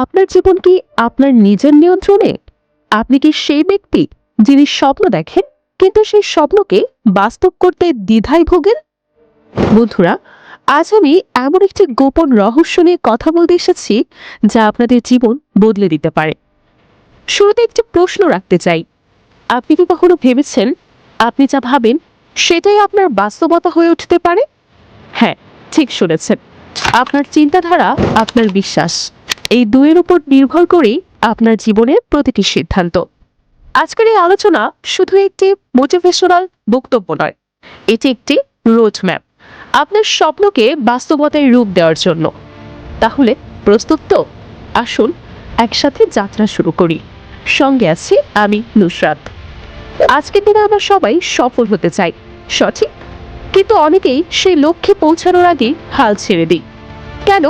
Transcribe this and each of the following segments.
আপনার জীবন কি আপনার নিজের নিয়ন্ত্রণে? আপনি কি সেই ব্যক্তি যিনি স্বপ্ন দেখেন, কিন্তু সেই স্বপ্নকে বাস্তব করতে দ্বিধায় ভোগেন? বন্ধুরা, আজ আমি এমন একটি গোপন রহস্য নিয়ে কথা বলতে এসেছি যা আপনাদের জীবন বদলে দিতে পারে। শুরুতে একটি প্রশ্ন রাখতে চাই। আপনি কি কখনো ভেবেছেন, আপনি যা ভাবেন, সেটাই আপনার বাস্তবতা হয়ে উঠতে পারে? হ্যাঁ ঠিক শুনেছেন। আপনার চিন্তাধারা, আপনার বিশ্বাস। এই দুয়ের উপর নির্ভর করেই আপনার জীবনের প্রতিটি সিদ্ধান্ত। আজকের এই আলোচনা শুধু একটি মোটিভেশনাল বক্তব্য নয়, এটি একটি রোড ম্যাপ আপনার স্বপ্নকে বাস্তবতায় রূপ দেওয়ার জন্য। তাহলে প্রস্তুত তো? আসুন একসাথে যাত্রা শুরু করি। সঙ্গে আছি আমি নুসরাত। আজকের দিনে আমরা সবাই সফল হতে চাই, সঠিক? কিন্তু অনেকেই সেই লক্ষ্যে পৌঁছানোর আগে হাল ছেড়ে দিই। কেন?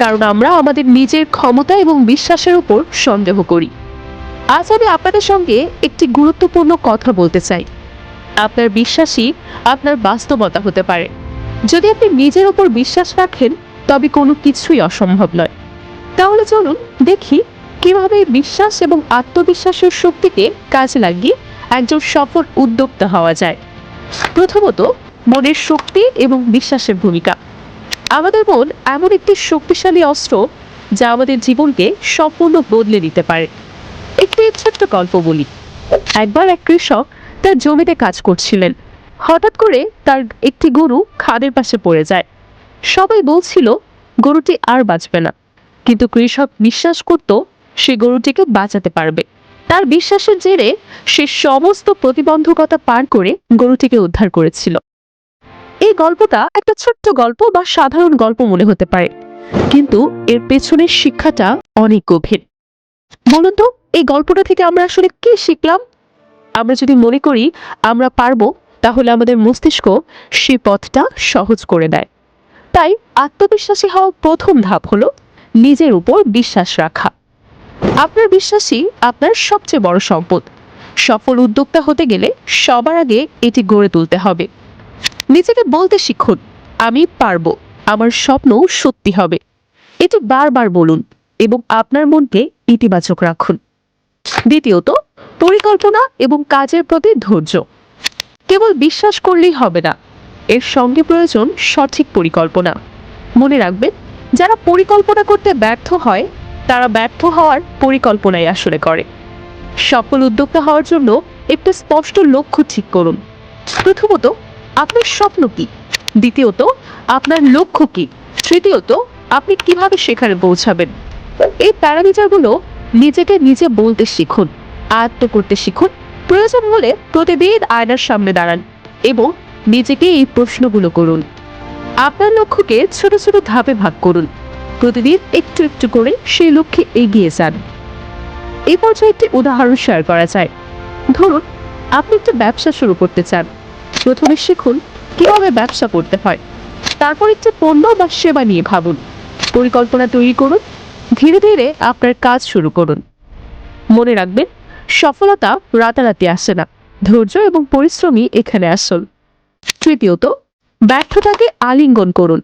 কারণ আমরা আমাদের নিজের ক্ষমতা এবং বিশ্বাসের উপর সন্দেহ করি। আজ আমি আপনাদের সঙ্গে একটি গুরুত্বপূর্ণ কথা বলতে চাই। আপনার বিশ্বাসই আপনার বাস্তবতা হতে পারে। যদি আপনি নিজের উপর বিশ্বাস রাখেন, তবে কোনো কিছুই অসম্ভব নয়। তাহলে চলুন দেখি কীভাবে বিশ্বাস এবং আত্মবিশ্বাসের শক্তিকে কাজে লাগিয়ে একজন সফল উদ্যোক্তা হওয়া যায়। প্রথমত, মনের শক্তি এবং বিশ্বাসের ভূমিকা। আমাদের মন এমন একটি শক্তিশালী অস্ত্র যা আমাদের জীবনকে সম্পূর্ণ বদলে দিতে পারে। একটি ছোট্ট গল্প বলি। একবার এক কৃষক তার জমিতে কাজ করছিলেন। হঠাৎ করে তার একটি গরু খাদের পাশে পড়ে যায়। সবাই বলছিল, গরুটি আর বাঁচবে না। কিন্তু কৃষক বিশ্বাস করত, সে গরুটিকে বাঁচাতে পারবে। তার বিশ্বাসের জেরে সে সমস্ত প্রতিবন্ধকতা পার করে গরুটিকে উদ্ধার করেছিল। এই গল্পটা একটা ছোট্ট গল্প বা সাধারণ গল্প মনে হতে পারে। কিন্তু এর পেছনের শিক্ষাটা অনেক গভীর। বলুন তো, এই গল্পটা থেকে আমরা আসলে কি শিখলাম? আমরা যদি মনে করি আমরা পারব, তাহলে আমাদের মস্তিষ্ক সে পথটা সহজ করে দেয়। তাই আত্মবিশ্বাসী হওয়া প্রথম ধাপ হলো নিজের উপর বিশ্বাস রাখা। আপনার বিশ্বাসই আপনার সবচেয়ে বড় সম্পদ। সফল উদ্যোক্তা হতে গেলে সবার আগে এটি গড়ে তুলতে হবে। নিজেকে বলতে শিখুন, আমি পারব, আমার স্বপ্ন সত্যি হবে। এটি বারবার বলুন এবং আপনার মনকে ইতিবাচক রাখুন। দ্বিতীয়ত, পরিকল্পনা এবং কাজের প্রতি ধৈর্য। কেবল বিশ্বাস করলেই হবে না, এর সঙ্গে প্রয়োজন সঠিক পরিকল্পনা। মনে রাখবেন, যারা পরিকল্পনা করতে ব্যর্থ হয়, তারা ব্যর্থ হওয়ার পরিকল্পনাই আসলে করে। সফল উদ্যোক্তা হওয়ার জন্য একটা স্পষ্ট লক্ষ্য ঠিক করুন। প্রথমত আপনার স্বপ্ন কি? দ্বিতীয়ত, আপনার লক্ষ্য কি? তৃতীয়ত, আপনি কীভাবে সেখানে পৌঁছাবেন? এই প্যারামিটারগুলো নিজেকে নিজে বলতে শিখুন, আয়ত্ত করতে শিখুন। প্রয়োজন হলে প্রতিদিন আয়নার সামনে দাঁড়ান এবং নিজেকে এই প্রশ্নগুলো করুন। আপনার লক্ষ্যকে ছোট ছোট ধাপে ভাগ করুন। প্রতিদিন একটু একটু করে সেই লক্ষ্যে এগিয়ে যান। এই পর্যায়ে একটি উদাহরণ শেয়ার করা যায়। ধরুন, আপনি একটা ব্যবসা শুরু করতে চান। প্রথমে শিখুন কীভাবে ব্যবসা করতে হয়। তারপর একটি পণ্য বা সেবা নিয়ে ভাবুন। পরিকল্পনা তৈরি করুন। ধীরে ধীরে আপনার কাজ শুরু করুন। মনে রাখবেন, সফলতা রাতারাতি আসে না। ধৈর্য এবং পরিশ্রমই এখানে আসল। তৃতীয়ত, ব্যর্থতাকে আলিঙ্গন করুন।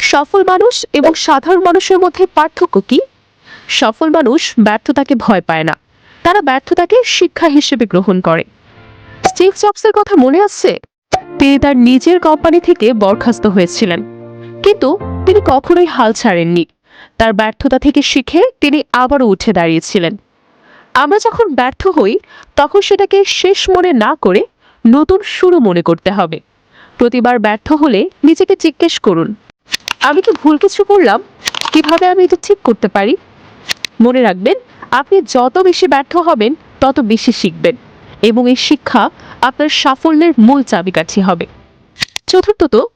সফল মানুষ এবং সাধারণ মানুষের মধ্যে পার্থক্য কি? সফল মানুষ ব্যর্থতাকে ভয় পায় না। তারা ব্যর্থতাকে শিক্ষা হিসেবে গ্রহণ করে। স্টিভ জবসের কথা মনে আছে? তিনি তার নিজের কোম্পানি থেকে বরখাস্ত হয়েছিলেন। কিন্তু তিনি কখনোই হাল ছাড়েননি। তার ব্যর্থতা থেকে শিখে তিনি আবারও উঠে দাঁড়িয়েছিলেন। আমরা যখন ব্যর্থ হই, তখন সেটাকে শেষ মনে না করে নতুন শুরু মনে করতে হবে। প্রতিবার ব্যর্থ হলে নিজেকে জিজ্ঞেস করুন, আমি কি ভুল কিছু করলাম? কীভাবে আমি এটা ঠিক করতে পারি? মনে রাখবেন, আপনি যত বেশি ব্যর্থ হবেন, তত বেশি শিখবেন। এবং এই শিক্ষা আপনার সাফল্যের মূল চাবিকাঠি হবে। চতুর্থত,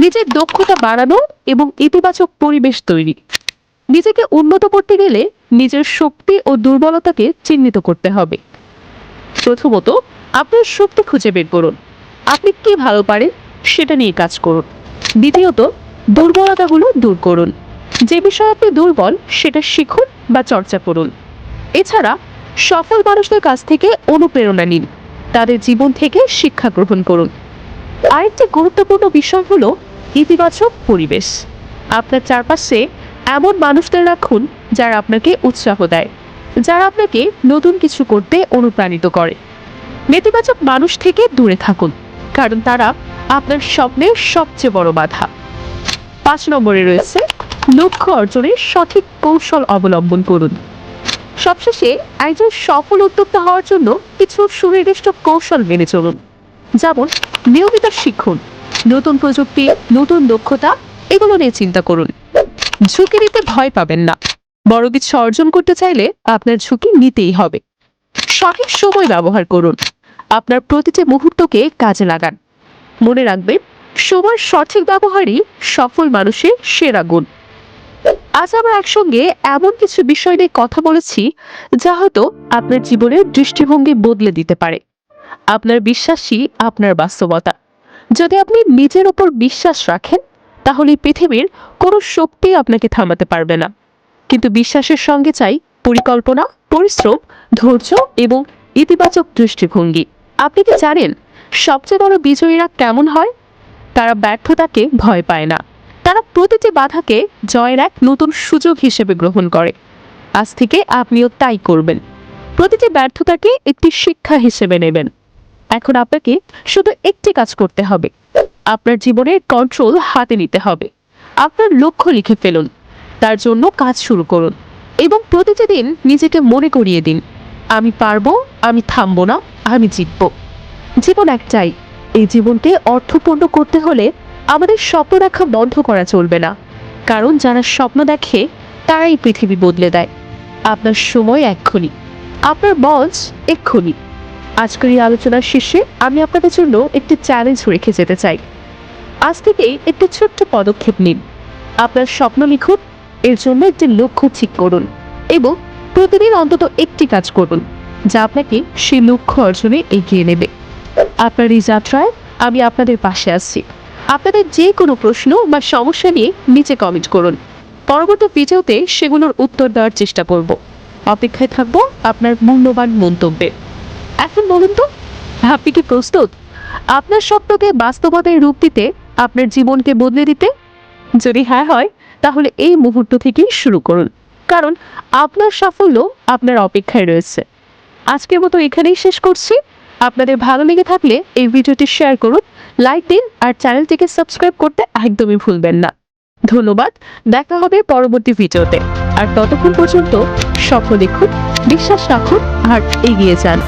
নিজের দক্ষতা বাড়ানো এবং ইতিবাচক পরিবেশ তৈরি। নিজেকে উন্নত করতে গেলে নিজের শক্তি ও দুর্বলতাকে চিহ্নিত করতে হবে। প্রথমত, আপনার শক্তি খুঁজে বের করুন। আপনি কি ভালো পারেন সেটা নিয়ে কাজ করুন। দ্বিতীয়ত, দুর্বলতাগুলো দূর করুন। যে বিষয়ে আপনি দুর্বল, সেটা শিখুন বা চর্চা করুন। এছাড়া, সফল মানুষদের কাছ থেকে অনুপ্রেরণা নিন। তাদের জীবন থেকে শিক্ষা গ্রহণ করুন। আরেকটি গুরুত্বপূর্ণ বিষয় হলো ইতিবাচক পরিবেশ। আপনার চারপাশে এমন মানুষদের রাখুন যারা আপনাকে উৎসাহ দেয়, যারা আপনাকে নতুন কিছু করতে অনুপ্রাণিত করে। নেতিবাচক মানুষ থেকে দূরে থাকুন, কারণ তারা আপনার স্বপ্নের সবচেয়ে বড় বাধা। পাঁচ নম্বরে রয়েছে লক্ষ্য অর্জনের সঠিক কৌশল অবলম্বন করুন। সবশেষে একজন সফল উদ্যোক্তা হওয়ার জন্য কিছু সুনির্দিষ্ট কৌশল মেনে চলুন। যেমন, নিয়মিত শিখুন, নতুন প্রযুক্তি, নতুন দক্ষতা, এগুলো নিয়ে চিন্তা করুন। ঝুঁকি নিতে ভয় পাবেন না। বড় কিছু অর্জন করতে চাইলে আপনার ঝুঁকি নিতেই হবে। সঠিক সময় ব্যবহার করুন। আপনার প্রতিটি মুহূর্তকে কাজে লাগান। মনে রাখবেন সময় সঠিক ব্যবহারই সফল মানুষের সেরা গুণ। আজ আমরা একসঙ্গে এমন কিছু বিষয় নিয়ে কথা বলেছি যা হয়তো আপনার জীবনের দৃষ্টিভঙ্গি বদলে দিতে পারে। আপনার বিশ্বাসই আপনার বাস্তবতা। যদি আপনি নিজের ওপর বিশ্বাস রাখেন, তাহলে পৃথিবীর কোনো শক্তি আপনাকে থামাতে পারবে না। কিন্তু বিশ্বাসের সঙ্গে চাই পরিকল্পনা, পরিশ্রম, ধৈর্য এবং ইতিবাচক দৃষ্টিভঙ্গি। আপনি কি জানেন সবচেয়ে বড় বিজয়ীরা কেমন হয়? তারা ব্যর্থতাকে ভয় পায় না। প্রতিটি বাধাকে জয়ের এক নতুন সুযোগ হিসেবে গ্রহণ করে। আজ থেকে আপনিও তাই করবেন। প্রতিটি ব্যর্থতাকে একটি শিক্ষা হিসেবে নেবেন। এখন আপনাকে শুধু একটি কাজ করতে হবে। আপনার জীবনের কন্ট্রোল হাতে নিতে হবে। আপনার লক্ষ্য লিখে ফেলুন। তার জন্য কাজ শুরু করুন। এবং প্রতিটি দিন নিজেকে মনে করিয়ে দিন। আমি পারব, আমি থামবো না, আমি জিতবো। জীবন একটাই। এই জীবনকে অর্থপূর্ণ করতে হলে আমাদের স্বপ্ন দেখা বন্ধ করা চলবে না। কারণ যারা স্বপ্ন দেখে, তারাই পৃথিবী বদলে দেয়। আপনার সময় এক্ষুনি। আপনার মঞ্চ এক্ষুনি। আজকের এই আলোচনার শেষে আমি আপনাদের জন্য একটি চ্যালেঞ্জ রেখে যেতে চাই। আজ থেকেই একটি ছোট্ট পদক্ষেপ নিন। আপনার স্বপ্ন লিখুন, এর জন্য একটি লক্ষ্য ঠিক করুন এবং প্রতিদিন অন্তত একটি কাজ করুন, যা আপনাকে সেই লক্ষ্য অর্জনে এগিয়ে নেবে। আপনার এই যাত্রায় আমি আপনাদের পাশে আছি। আপনাদের যে কোনো প্রশ্ন বা সমস্যা নিয়ে নিচে কমেন্ট করুন। পরবর্তী ভিডিওতে সেগুলোর উত্তর দেওয়ার চেষ্টা করব। অপেক্ষায় থাকব আপনার মূল্যবান মন্তব্যে। এখন বলুন তো, আপনি কি প্রস্তুত? আপনার স্বপ্নকে বাস্তবতায় রূপ দিতে, আপনার জীবনকে বদলে দিতে? যদি হ্যাঁ হয়, তাহলে এই মুহূর্ত থেকেই শুরু করুন। কারণ আপনার সাফল্য আপনার অপেক্ষায় রয়েছে। আজকের মতো এখানেই শেষ করছি। আপনাদের ভালো লেগে থাকলে এই ভিডিওটি শেয়ার করুন লাইক দিন আর চ্যানেলটিকে সাবস্ক্রাইব করতে একদমই ভুলবেন না। ধন্যবাদ, দেখা হবে পরবর্তী ভিডিওতে। আর ততক্ষণ পর্যন্ত সফল দেখুন, বিশ্বাস রাখুন আর এগিয়ে যান।